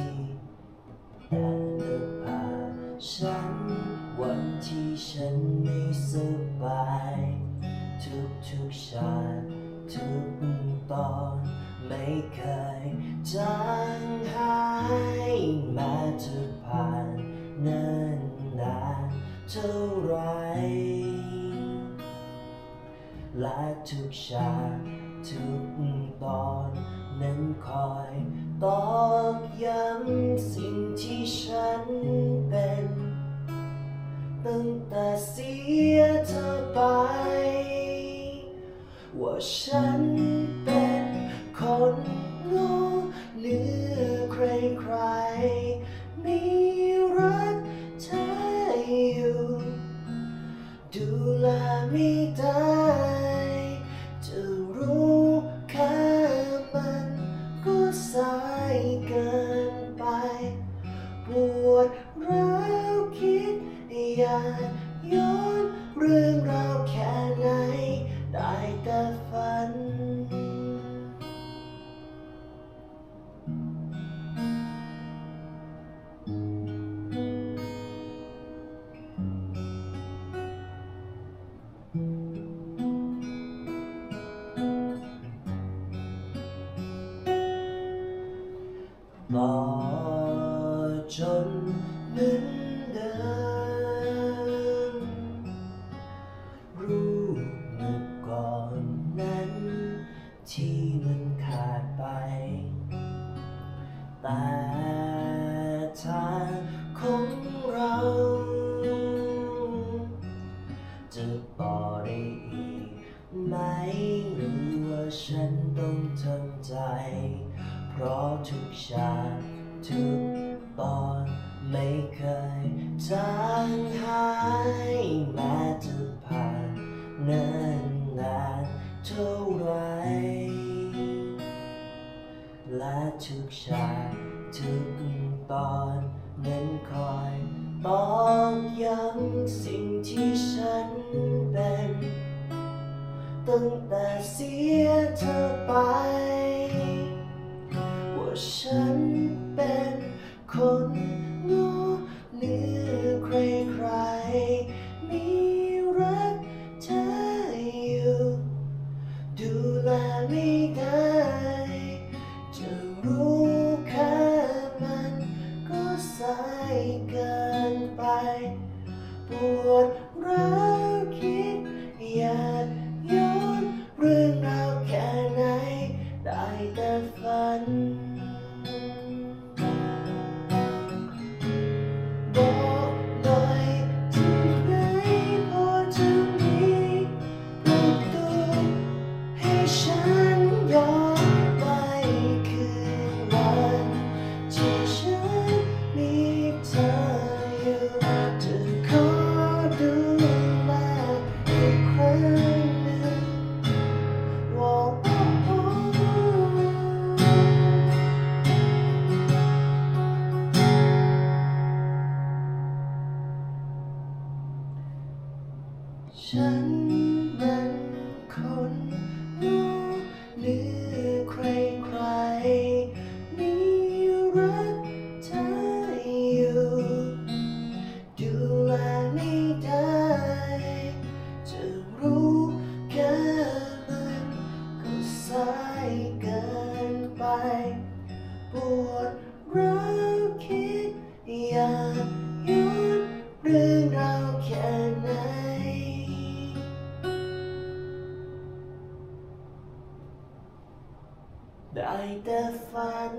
ที่ได้เลือกพาฉัน วันที่ฉันไม่สบาย ทุกทุกชาติทุกตอน ไม่เคยจางหายแม้จะผ่านเนิ่นนานเท่าไรและทุกฉากทุกตอน คอยตอกย้ำสิ่งที่ฉันเป็น ตั้งแต่เสียเธอไป ว่าฉันเป็นคนโง่เหนือใครใคร ยากย้อนเรื่องราวแค่ไหน ได้แต่ฝัน ต่อจนเหมือนเดิม ต้องทำใจ เพราะทุกฉากทุกตอนไม่เคยจางหายแม้จะผ่านเนิ่นนานเท่าไรและทุกฉากทุกตอนนั้นคอยตอกย้ำสิ่งที่ฉันเป็น ตั้งแต่เสียเธอไป ว่าฉันเป็นคนโง่เหนือใครใครๆมีรักเธออยู่ ดูแลไม่ได้ จะรู้ ฉันมันคนโง่เหนือใครใครๆมีรักเธออยู่ ดูแลไม่ได้ จะรู้แค่มันก็สายเกินไป ปวดร้าวคิดอยาก ได้แต่ฝัน